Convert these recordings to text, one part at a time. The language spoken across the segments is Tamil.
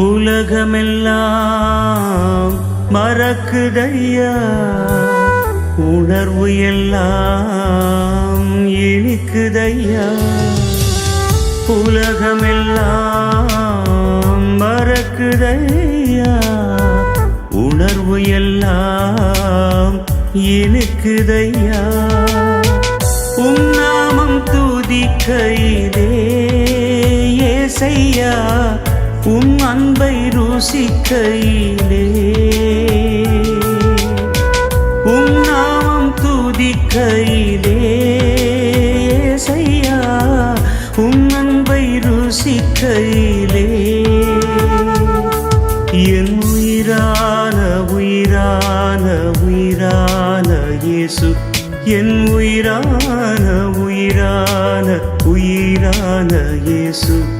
உலகமெல்லாம் மறக்குதையா? உணர்வு எல்லாம் இனிக்குதையா? உலகமெல்லாம் மறக்குதையா? உணர்வு எல்லாம் இனிக்குதையா? உன்னாமம் நாமம் துதிக்கையிலே ஏசையா? உம் அன்பை ருசிக்கையிலே. உம் நாமம் துதிக்கையிலே. செய்யா உம் அன்பை ருசிக்கையிலே. என் உயிரான உயிரான உயிரான இயேசு. என் உயிரான உயிரான உயிரான இயேசு.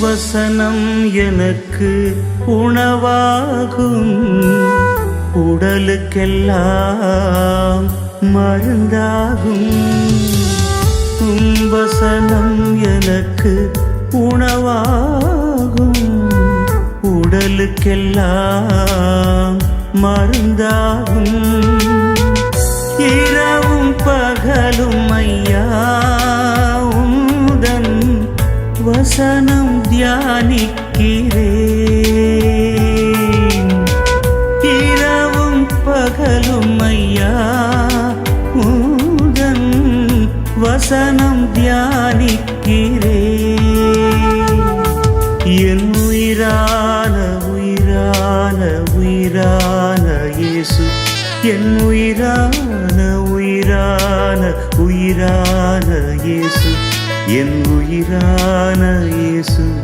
வசனம் எனக்கு உணவாகும். உடலுக்கெல்லாம் மருந்தாகும். வசனம் எனக்கு உணவாகும். உடலுக்கெல்லாம் மருந்தாகும். இரவும் பகலும் ஐயா உந்தன் வசனம் தியானிக்கிறேன். இரவும் பகலும் ஐயா உந்தன் வசனம் தியானிக்கிறேன். என் உயிரான உயிரான உயிரான இயேசு. என் உயிரான உயிரான உயிரான இயேசு. என் உயிரான இயேசு.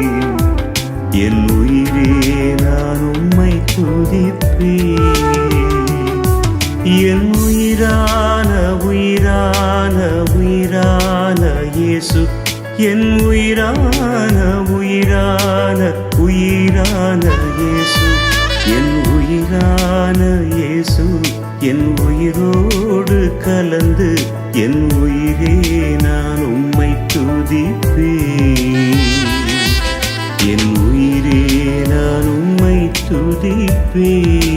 என் உயிரே நான் உம்மை துதிப்பே என் உயிரான உயிரான உயிரான இயேசு. என் உயிரான உயிரான உயிரான இயேசு. என் உயிரான இயேசு என் உயிரோடு கலந்து என் உயிரே நான் உம்மை துதிப்பேன். என்